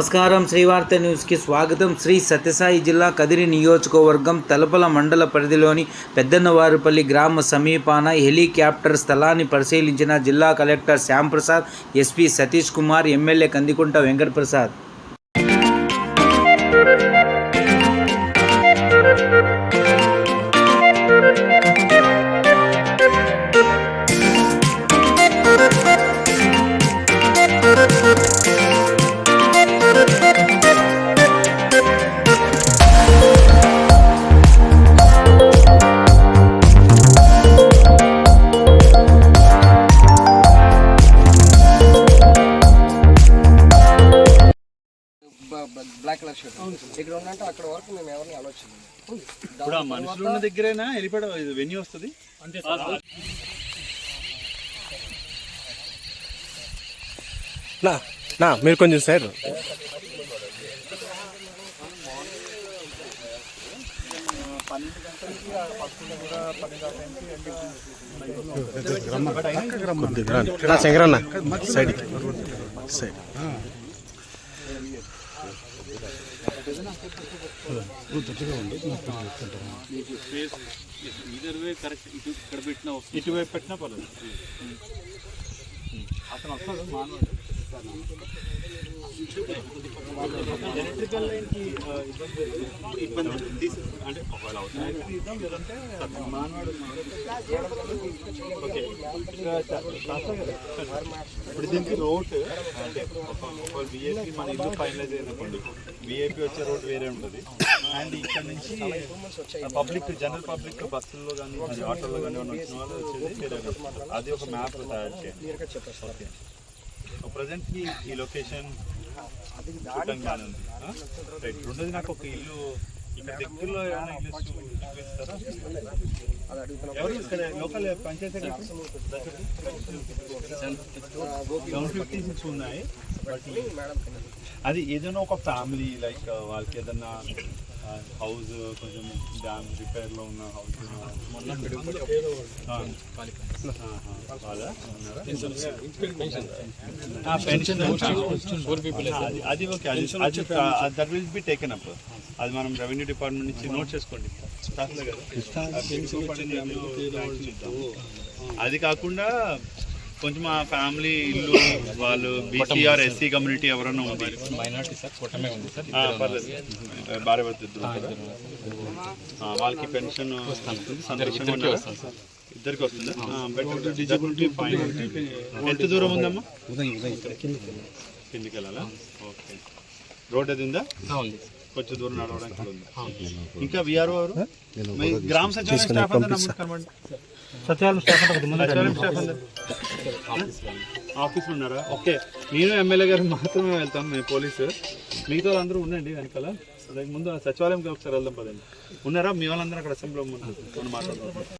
నమస్కారం. శ్రీవార్త న్యూస్కి స్వాగతం. శ్రీ సత్యసాయి జిల్లా కదిరి నియోజకవర్గం తలపల మండల పరిధిలోని పెద్దన్నవారిపల్లి గ్రామ సమీపాన హెలికాప్టర్ స్థలాన్ని పరిశీలించిన జిల్లా collector Shyamprasad SP Satish Kumar MLA Kandikunta Venkataprasad. ఇక్కడ ఉన్నట్టు అక్కడ వరకు మేము ఎవరిని ఆలోచన ఇప్పుడు ఆ మనుషులు ఉన్న దగ్గరైనా వెళ్ళిపోవడం ఇది వెన్యూ వస్తుంది నా నా మీరు కొంచెం సైడ్ కొద్దిగా రండి. నా శంకరన్న సైడ్ సైడ్ ఇటువైపు పెట్టినా పర్లేదు అతను వస్తాడు మానవుడు ఎలక్ట్రికల్ లైన్కి ఆ, ఇబ్బంది అంటే ఒకవేళ ఓకే. ఇప్పుడు దీనికి రోడ్ అంటే విఐపి మన ఇల్లు ఫైనలైజ్ అయినప్పుడు విఐపి వచ్చే రోడ్ వేరే ఉంటుంది. అండ్ ఇక్కడ నుంచి పబ్లిక్ జనరల్ పబ్లిక్ బస్సుల్లో కానీ ఆటోలో కానీ వచ్చిన వాళ్ళు వచ్చేది వేరే. అది ఒక మ్యాప్ తయారు చేయండి. ఓకే. ప్రజెంట్కి ఈ లొకేషన్ రెండోది నాకు ఒక ఇల్లు ఇక్కడ దగ్గరలో ఏమైనా ఇల్లు చూపిస్తారా ఎవరు ఇక్కడ local panchayat seven fifty six ఉన్నాయి బట్ అది ఏదైనా ఒక ఫ్యామిలీ లైక్ వాళ్ళకి ఏదైనా హౌస్ కొంచెం డ్యామ్ రిపేర్లో ఉన్న హౌస్ పెన్షన్ అది ఓకే. అది that will be taken up అది మనం రెవెన్యూ డిపార్ట్మెంట్ నుంచి నోట్ చేసుకోండి. అది కాకుండా కొంచెం ఆ ఫ్యామిలీ ఇల్లు వాళ్ళు బీసీఆర్ ఎస్సీ కమ్యూనిటీ ఎవరైనా ఉంది భార్య వాళ్ళకి పెన్షన్ ఉన్నారా? ఇద్దరికి వస్తుందా? Disability fine. ఎంత దూరం ఉందమ్మా? కిందికి వెళ్ళాలా. ఓకే. రోడ్ అది ఉందా? ఉంది. కొంచెం దూరం నడవడానికి ఉంది. ఇంకా విఆర్ఓ ఎవరు మీ గ్రామ సచివాలయం స్టాఫ్ అందరూ. సచివాలయం స్టాఫ్ అందరూ. ఆఫీస్లో ఉన్నారా? ఓకే. నేను ఎమ్మెల్యే గారు మాత్రమే వెళ్తాం మేము పోలీసు. మిగతా అందరూ ఉండండి వెనకాల. ముందు సచివాలయంకి ఒకసారి వెళ్దాం పదండి. ఉన్నారా? మీ వాళ్ళందరూ అక్కడ అసెంబ్లీలో ఉన్నారు. మాట్లాడుతున్నారు